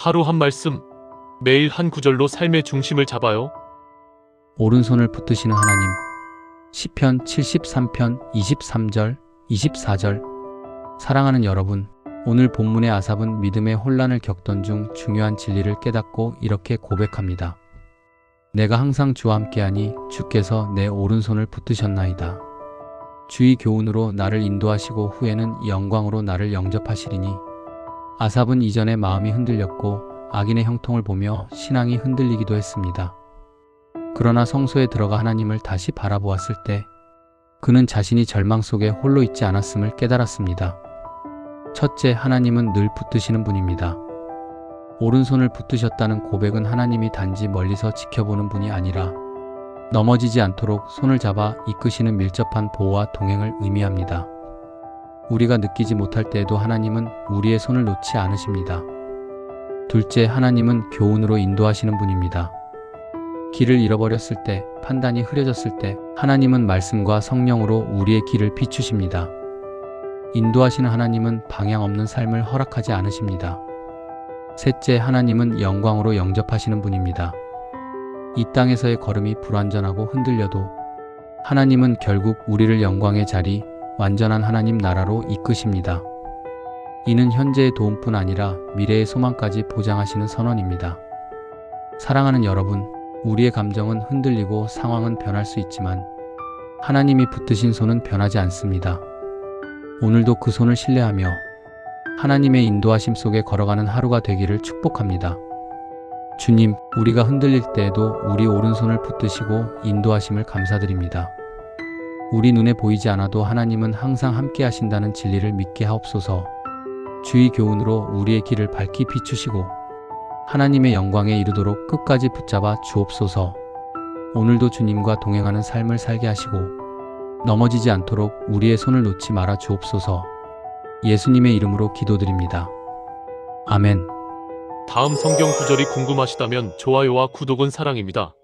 하루 한 말씀, 매일 한 구절로 삶의 중심을 잡아요. 오른손을 붙드시는 하나님. 시편 73편 23절, 24절. 사랑하는 여러분, 오늘 본문의 아삽은 믿음의 혼란을 겪던 중 중요한 진리를 깨닫고 이렇게 고백합니다. 내가 항상 주와 함께하니 주께서 내 오른손을 붙드셨나이다. 주의 교훈으로 나를 인도하시고 후에는 영광으로 나를 영접하시리니 아삽은 이전에 마음이 흔들렸고 악인의 형통을 보며 신앙이 흔들리기도 했습니다. 그러나 성소에 들어가 하나님을 다시 바라보았을 때 그는 자신이 절망 속에 홀로 있지 않았음을 깨달았습니다. 첫째, 하나님은 늘 붙드시는 분입니다. 오른손을 붙드셨다는 고백은 하나님이 단지 멀리서 지켜보는 분이 아니라 넘어지지 않도록 손을 잡아 이끄시는 밀접한 보호와 동행을 의미합니다. 우리가 느끼지 못할 때에도 하나님은 우리의 손을 놓지 않으십니다. 둘째, 하나님은 교훈으로 인도하시는 분입니다. 길을 잃어버렸을 때, 판단이 흐려졌을 때, 하나님은 말씀과 성령으로 우리의 길을 비추십니다. 인도하시는 하나님은 방향 없는 삶을 허락하지 않으십니다. 셋째, 하나님은 영광으로 영접하시는 분입니다. 이 땅에서의 걸음이 불완전하고 흔들려도 하나님은 결국 우리를 영광의 자리, 완전한 하나님 나라로 이끄십니다. 이는 현재의 도움뿐 아니라 미래의 소망까지 보장하시는 선언입니다. 사랑하는 여러분, 우리의 감정은 흔들리고 상황은 변할 수 있지만 하나님이 붙드신 손은 변하지 않습니다. 오늘도 그 손을 신뢰하며 하나님의 인도하심 속에 걸어가는 하루가 되기를 축복합니다. 주님, 우리가 흔들릴 때에도 우리 오른손을 붙드시고 인도하심을 감사드립니다. 우리 눈에 보이지 않아도 하나님은 항상 함께 하신다는 진리를 믿게 하옵소서. 주의 교훈으로 우리의 길을 밝히 비추시고 하나님의 영광에 이르도록 끝까지 붙잡아 주옵소서. 오늘도 주님과 동행하는 삶을 살게 하시고 넘어지지 않도록 우리의 손을 놓지 말아 주옵소서. 예수님의 이름으로 기도드립니다. 아멘. 다음 성경 구절이 궁금하시다면 좋아요와 구독은 사랑입니다.